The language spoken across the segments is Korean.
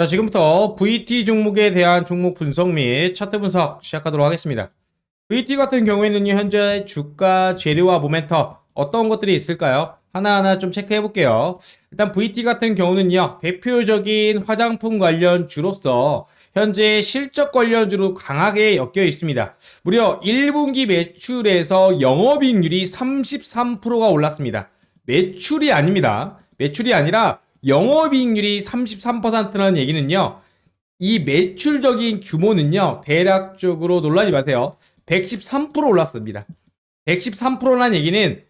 자, 지금부터 VT 종목에 대한 종목 분석 및 차트 분석 시작하도록 하겠습니다. VT 같은 경우에는요, 현재 주가, 재료와 모멘텀 어떤 것들이 있을까요? 하나하나 좀 체크해 볼게요. 일단 VT 같은 경우는요, 대표적인 화장품 관련주로서 현재 실적 관련주로 강하게 엮여 있습니다. 무려 1분기 매출에서 영업이익률이 33%가 올랐습니다. 매출이 아닙니다. 매출이 아니라 영업이익률이 33%라는 얘기는요. 이 매출적인 규모는요. 대략적으로 놀라지 마세요. 113% 올랐습니다. 113%라는 얘기는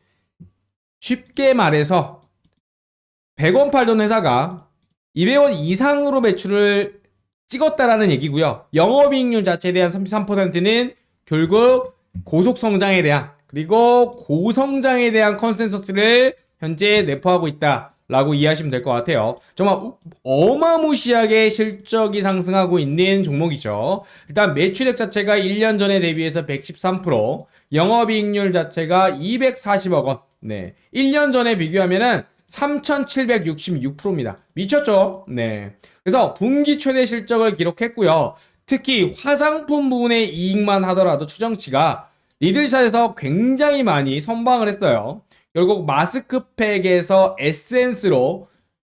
쉽게 말해서 100원 팔던 회사가 200원 이상으로 매출을 찍었다라는 얘기고요. 영업이익률 자체에 대한 33%는 결국 고속 성장에 대한 그리고 고성장에 대한 컨센서스를 현재 내포하고 있다 라고 이해하시면 될 것 같아요. 정말 우- 어마무시하게 실적이 상승하고 있는 종목이죠. 일단 매출액 자체가 1년 전에 대비해서 113%, 영업이익률 자체가 240억 원. 네. 1년 전에 비교하면은 3,766%입니다. 미쳤죠? 네. 그래서 분기 최대 실적을 기록했고요. 특히 화장품 부분의 이익만 하더라도 추정치가 리들샷에서 굉장히 많이 선방을 했어요. 결국 마스크팩에서 에센스로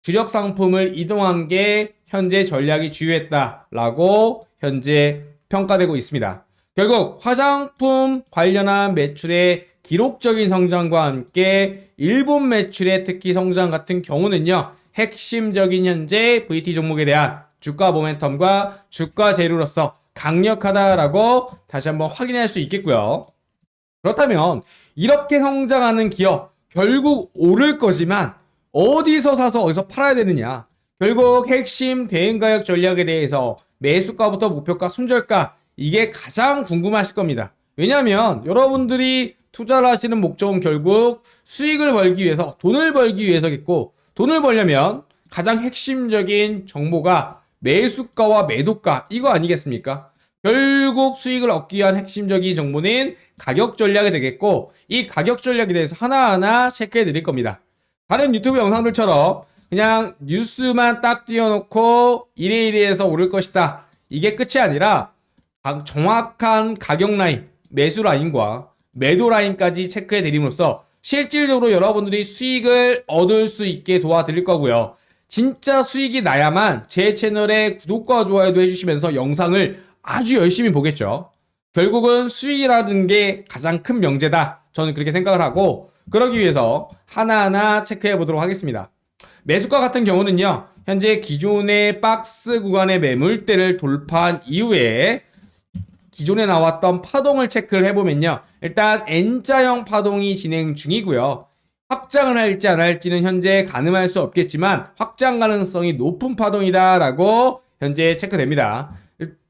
주력 상품을 이동한 게 현재 전략이 주요했다라고 현재 평가되고 있습니다. 결국 화장품 관련한 매출의 기록적인 성장과 함께 일본 매출의 특히 성장 같은 경우는요. 핵심적인 현재 VT 종목에 대한 주가 모멘텀과 주가 재료로서 강력하다라고 다시 한번 확인할 수 있겠고요. 그렇다면 이렇게 성장하는 기업 결국 오를 거지만 어디서 사서 어디서 팔아야 되느냐? 결국 핵심 대응 가격 전략에 대해서 매수가부터 목표가, 손절가 이게 가장 궁금하실 겁니다. 왜냐하면 여러분들이 투자를 하시는 목적은 결국 수익을 벌기 위해서 돈을 벌기 위해서겠고 돈을 벌려면 가장 핵심적인 정보가 매수가와 매도가 이거 아니겠습니까? 결국 수익을 얻기 위한 핵심적인 정보는 가격 전략이 되겠고 이 가격 전략에 대해서 하나하나 체크해 드릴 겁니다. 다른 유튜브 영상들처럼 그냥 뉴스만 딱 띄워놓고 이래 이래해서 오를 것이다. 이게 끝이 아니라 각- 정확한 가격 라인, 매수 라인과 매도 라인까지 체크해 드림으로써 실질적으로 여러분들이 수익을 얻을 수 있게 도와드릴 거고요. 진짜 수익이 나야만 제 채널에 구독과 좋아요도 해주시면서 영상을 아주 열심히 보겠죠. 결국은 수익이라는 게 가장 큰 명제다. 저는 그렇게 생각을 하고 그러기 위해서 하나하나 체크해 보도록 하겠습니다. 매수가 같은 경우는요. 현재 기존의 박스 구간의 매물대를 돌파한 이후에 기존에 나왔던 파동을 체크를 해보면요. 일단 N자형 파동이 진행 중이고요. 확장을 할지 안 할지는 현재 가늠할 수 없겠지만 확장 가능성이 높은 파동이다라고 현재 체크됩니다.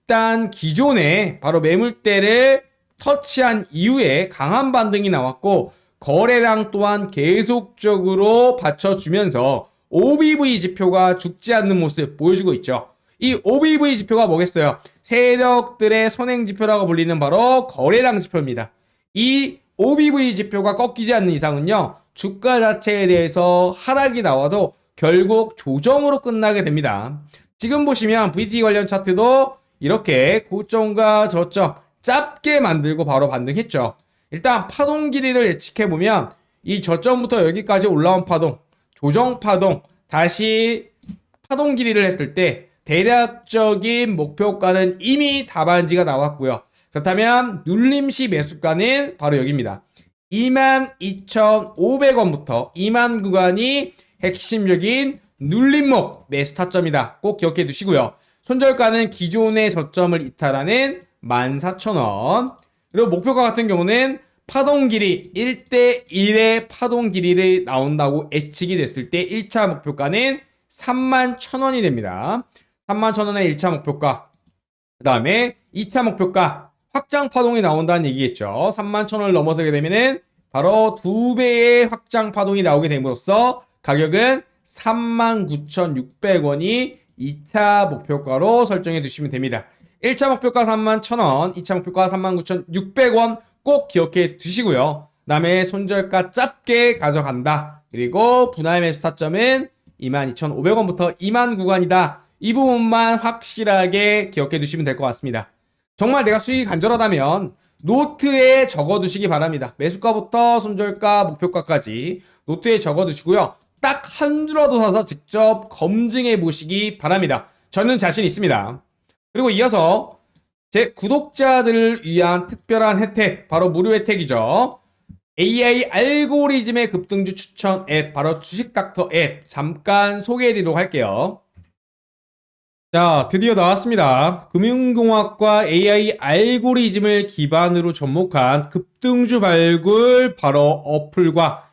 일단 기존에 바로 매물대를 터치한 이후에 강한 반등이 나왔고 거래량 또한 계속적으로 받쳐주면서 OBV 지표가 죽지 않는 모습 보여주고 있죠. 이 OBV 지표가 뭐겠어요? 세력들의 선행 지표라고 불리는 바로 거래량 지표입니다. 이 OBV 지표가 꺾이지 않는 이상은요, 주가 자체에 대해서 하락이 나와도 결국 조정으로 끝나게 됩니다. 지금 보시면 VT 관련 차트도 이렇게 고점과 저점 짧게 만들고 바로 반등했죠. 일단 파동 길이를 예측해 보면 이 저점부터 여기까지 올라온 파동, 조정 파동, 다시 파동 길이를 했을 때 대략적인 목표가는 이미 답안지가 나왔고요. 그렇다면 눌림시 매수가는 바로 여기입니다. 22,500원부터 2만 구간이 핵심적인 눌림목 매수 타점이다. 꼭 기억해 두시고요. 손절가는 기존의 저점을 이탈하는 14,000원. 그리고 목표가 같은 경우는 파동 길이 1대 1의 파동 길이를 나온다고 예측이 됐을 때 1차 목표가는 31,000원이 됩니다. 31,000원의 1차 목표가. 그 다음에 2차 목표가 확장 파동이 나온다는 얘기겠죠. 31,000원을 넘어서게 되면은 바로 두 배의 확장 파동이 나오게 됨으로써 가격은 39,600원이 2차 목표가로 설정해 두시면 됩니다. 1차 목표가 31,000원, 2차 목표가 39,600원 꼭 기억해 두시고요. 남의 손절가 짧게 가져간다. 그리고 분할 매수 타점은 22,500원부터 2만 구간이다. 이 부분만 확실하게 기억해 두시면 될 것 같습니다. 정말 내가 수익이 간절하다면 노트에 적어 두시기 바랍니다. 매수가부터 손절가, 목표가까지 노트에 적어 두시고요. 딱 한 주라도 사서 직접 검증해 보시기 바랍니다. 저는 자신 있습니다. 그리고 이어서 제 구독자들을 위한 특별한 혜택, 바로 무료 혜택이죠. AI 알고리즘의 급등주 추천 앱, 바로 주식닥터 앱, 잠깐 소개해 드리도록 할게요. 자, 드디어 나왔습니다. 금융공학과 AI 알고리즘을 기반으로 접목한 급등주 발굴, 바로 어플과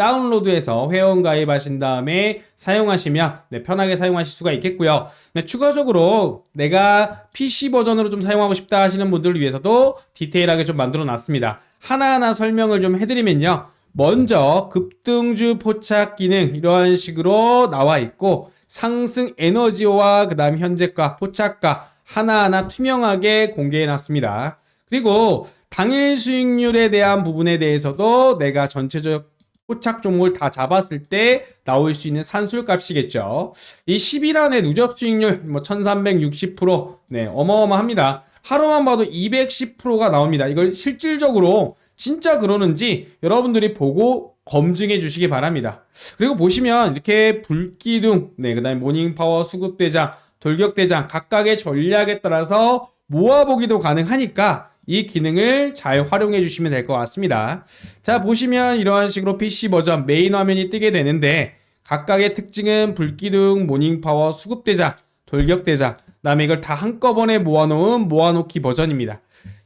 다운로드해서 회원 가입하신 다음에 사용하시면 네, 편하게 사용하실 수가 있겠고요. 네, 추가적으로 내가 PC 버전으로 좀 사용하고 싶다 하시는 분들을 위해서도 디테일하게 좀 만들어 놨습니다. 하나하나 설명을 좀 해드리면요. 먼저 급등주 포착 기능 이러한 식으로 나와 있고 상승 에너지와 그 다음 현재가 포착가 하나하나 투명하게 공개해 놨습니다. 그리고 당일 수익률에 대한 부분에 대해서도 내가 전체적 포착 종목을 다 잡았을 때 나올 수 있는 산술 값이겠죠. 이 10일 안에 누적 수익률 뭐 1360%, 네, 어마어마합니다. 하루만 봐도 210%가 나옵니다. 이걸 실질적으로 진짜 그러는지 여러분들이 보고 검증해 주시기 바랍니다. 그리고 보시면 이렇게 불기둥, 네, 그 다음에 모닝파워, 수급대장, 돌격대장 각각의 전략에 따라서 모아보기도 가능하니까 이 기능을 잘 활용해 주시면 될 것 같습니다. 자, 보시면 이러한 식으로 PC 버전 메인 화면이 뜨게 되는데 각각의 특징은 불기둥, 모닝파워, 수급대장, 돌격대장, 그다음에 이걸 다 한꺼번에 모아놓은 모아놓기 버전입니다.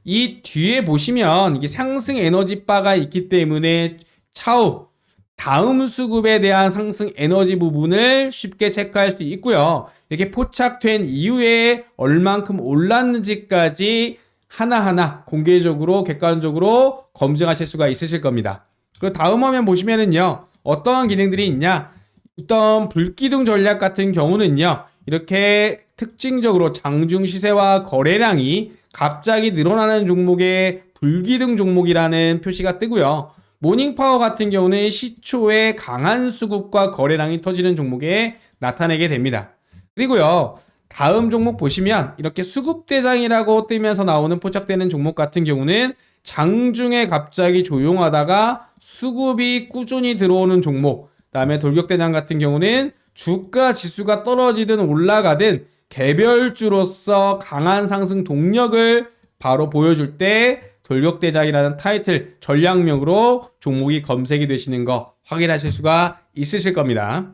이 뒤에 보시면 이게 상승 에너지 바가 있기 때문에 차후 다음 수급에 대한 상승 에너지 부분을 쉽게 체크할 수 있고요. 이렇게 포착된 이후에 얼만큼 올랐는지까지 하나하나 공개적으로 객관적으로 검증하실 수가 있으실 겁니다. 그리고 다음 화면 보시면은요. 어떠한 기능들이 있냐? 어떤 불기둥 전략 같은 경우는요. 이렇게 특징적으로 장중 시세와 거래량이 갑자기 늘어나는 종목의 불기둥 종목이라는 표시가 뜨고요. 모닝파워 같은 경우는 시초에 강한 수급과 거래량이 터지는 종목에 나타내게 됩니다. 그리고요. 다음 종목 보시면 이렇게 수급대장이라고 뜨면서 나오는 포착되는 종목 같은 경우는 장중에 갑자기 조용하다가 수급이 꾸준히 들어오는 종목. 그다음에 돌격대장 같은 경우는 주가 지수가 떨어지든 올라가든 개별주로서 강한 상승 동력을 바로 보여줄 때 돌격대장이라는 타이틀 전략명으로 종목이 검색이 되시는 거 확인하실 수가 있으실 겁니다.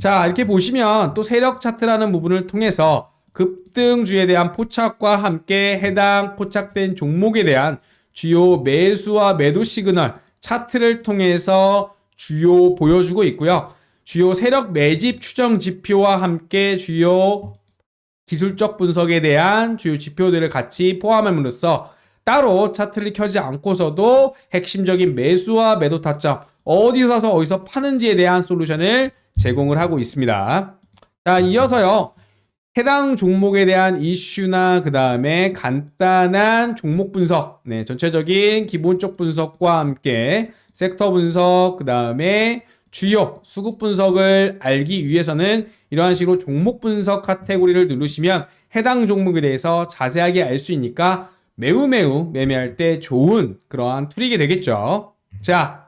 자, 이렇게 보시면 또 세력 차트라는 부분을 통해서 급등주에 대한 포착과 함께 해당 포착된 종목에 대한 주요 매수와 매도 시그널 차트를 통해서 주요 보여주고 있고요. 주요 세력 매집 추정 지표와 함께 주요 기술적 분석에 대한 주요 지표들을 같이 포함함으로써 따로 차트를 켜지 않고서도 핵심적인 매수와 매도 타점, 어디서 사서 어디서 파는지에 대한 솔루션을 제공을 하고 있습니다. 자, 이어서요. 해당 종목에 대한 이슈나 그 다음에 간단한 종목 분석, 네, 전체적인 기본적 분석과 함께 섹터 분석, 그 다음에 주요 수급 분석을 알기 위해서는 이러한 식으로 종목 분석 카테고리를 누르시면 해당 종목에 대해서 자세하게 알 수 있으니까 매우 매우 매매할 때 좋은 그러한 툴이게 되겠죠. 자,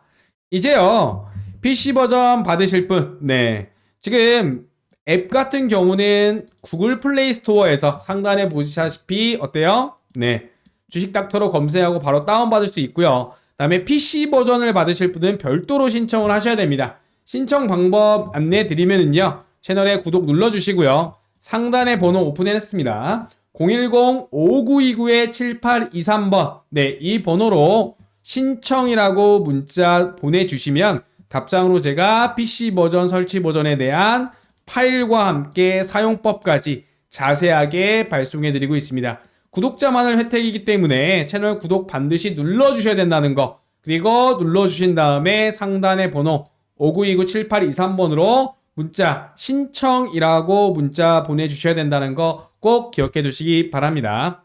이제요. PC 버전 받으실 분, 네. 지금 앱 같은 경우는 구글 플레이 스토어에서 상단에 보시다시피 어때요? 네. 주식 닥터로 검색하고 바로 다운받을 수 있고요. 다음에 PC 버전을 받으실 분은 별도로 신청을 하셔야 됩니다. 신청 방법 안내 드리면은요. 채널에 구독 눌러주시고요. 상단에 번호 오픈했습니다. 010-5929-7823번. 네, 이 번호로 신청이라고 문자 보내주시면 답장으로 제가 PC 버전 설치 버전에 대한 파일과 함께 사용법까지 자세하게 발송해 드리고 있습니다. 구독자만을 혜택이기 때문에 채널 구독 반드시 눌러 주셔야 된다는 거 그리고 눌러 주신 다음에 상단의 번호 5929-7823번으로 문자 신청이라고 문자 보내 주셔야 된다는 거 꼭 기억해 두시기 바랍니다.